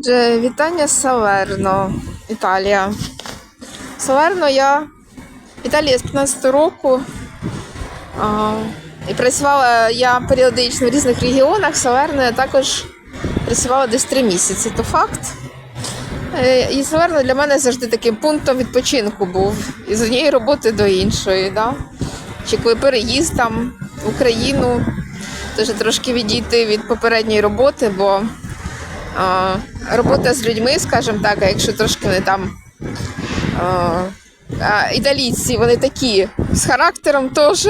Отже, вітання з Салерно, Італія. Салерно я в Італії з 15 року. А, і працювала я періодично в різних регіонах. Салерно я також працювала десь 3 місяці, то факт. Е, І Салерно для мене завжди таким пунктом відпочинку був. Із однієї роботи до іншої. Да? Чи коли переїзд там в Україну, теж трошки відійти від попередньої роботи, бо робота з людьми, скажімо так, а якщо трошки не там а, італійці, вони такі з характером теж,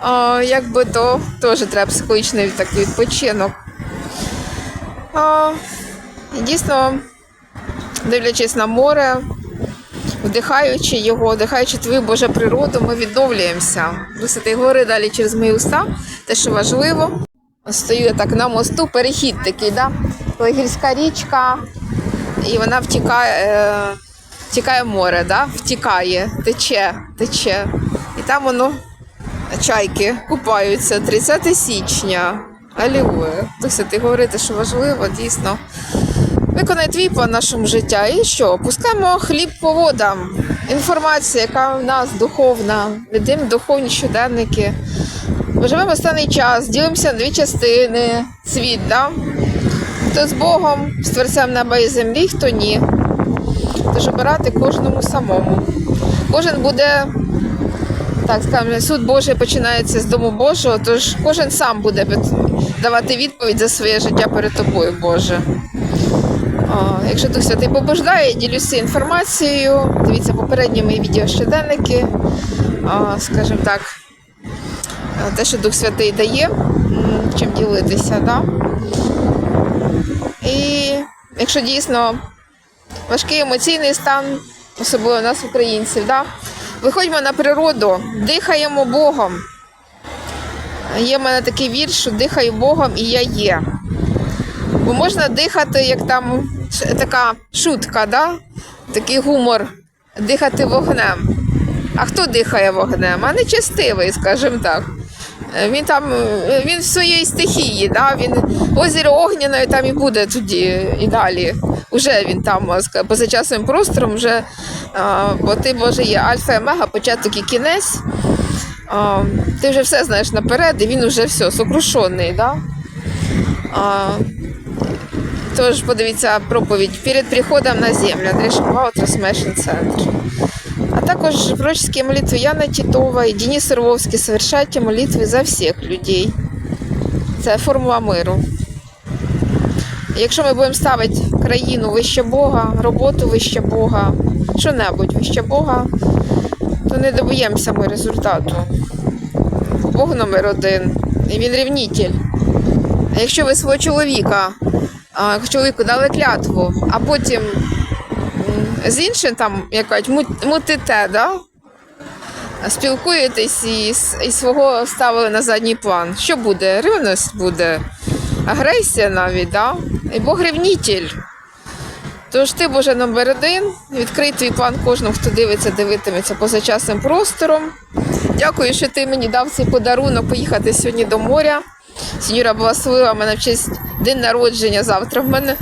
а, якби то теж треба психологічний такий відпочинок. А, дійсно, дивлячись на море, вдихаючи його, вдихаючи твою Божу природу, ми відновлюємося. Висоти гори далі через мої уста, те, що важливо. Стою так на мосту, перехід такий, да? Гірська річка, і вона втікає, е, втікає море, да? втікає, тече, тече. І там воно чайки купаються 30 січня. Алілуя. Хтось ти говорити, що важливо, дійсно. Виконай твій план нашому життя. І що? Пускаємо хліб по водам. Інформація, яка в нас духовна, ведемо духовні щоденники. Живемо останній час, ділимося на дві частини. Світ, да? Хто з Богом, з творцем неба і землі, хто ні. Тож обирати кожному самому. Кожен буде, так скажемо, суд Божий починається з дому Божого, тож кожен сам буде давати відповідь за своє життя перед тобою, Боже. Якщо Дух Святий побаждає, ділюся інформацією. Дивіться попередні мої відео щоденники. Скажімо так, те, що Дух Святий дає, чим ділитися. Да? І якщо дійсно важкий емоційний стан, особливо нас, українців, да? виходьмо на природу, дихаємо Богом. Є в мене такий вірш, що дихаю Богом і я є. Бо можна дихати, як там така шутка, да? такий гумор, дихати вогнем. А хто дихає вогнем? А нечестивий, скажімо так. Е, Він там е, він в своїй стихії, да? він озеро огняне там і буде тоді і далі. Уже він там а, поза часом і простором, вже, бо ти Боже є альфа і омега, початок і кінець. Ти вже все знаєш наперед, і він вже все сокрушений. Да? Тож подивіться проповідь перед приходом на землю Андрій Шаповал, Трансмешн Центр. Також пророческие молитвы Яна Титова і Денис Орловський совершайте молитви за всіх людей. Це формула миру. Якщо ми будемо ставити країну вище Бога, роботу вище Бога, що-небудь вище Бога, то не доб'ємося ми результату. Бог номер один, і він рівнітель. Якщо ви свого чоловіка, чоловіку дали клятву, а потім з іншим там якось мут- мутите, да? спілкуєтесь і, і свого ставили на задній план. Що буде? Ревність буде, агресія навіть, да? і Бог ревнітель. Тож ти, Боже, номер один, відкрий твій план кожному, хто дивиться, дивитиметься позачасним простором. Дякую, що ти мені дав цей подарунок поїхати сьогодні до моря. Сеньора благословила мене в честь день народження завтра. В мене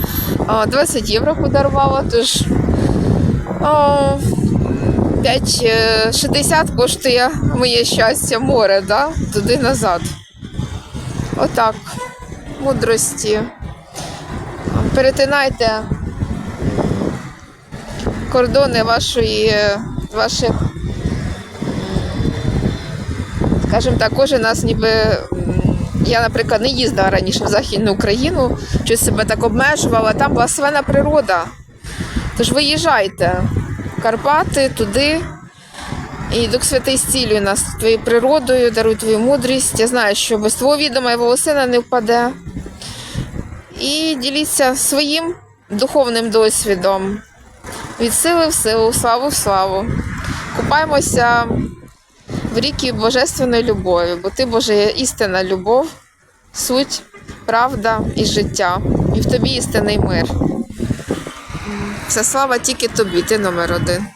20 євро подарувала, тож 5,60 коштує моє щастя море, да? туди назад. Отак. Мудрості. Перетинайте кордони вашої, ваших, скажімо так, кожен нас ніби. Я, наприклад, не їздила раніше в Західну Україну, щось себе так обмежувала, там була благословена природа. Тож виїжджайте в Карпати туди. І Дух Святий зцілює нас твоєю природою, даруй твою мудрість. Я знаю, що без твого відома і волосина не впаде. І діліться своїм духовним досвідом. Від сили в силу, славу в славу. Купаємося в ріки Божественної любові, бо ти, Боже, є істинна любов, суть, правда і життя. І в тобі істинний мир. Вся слава тільки тобі, ти номер один.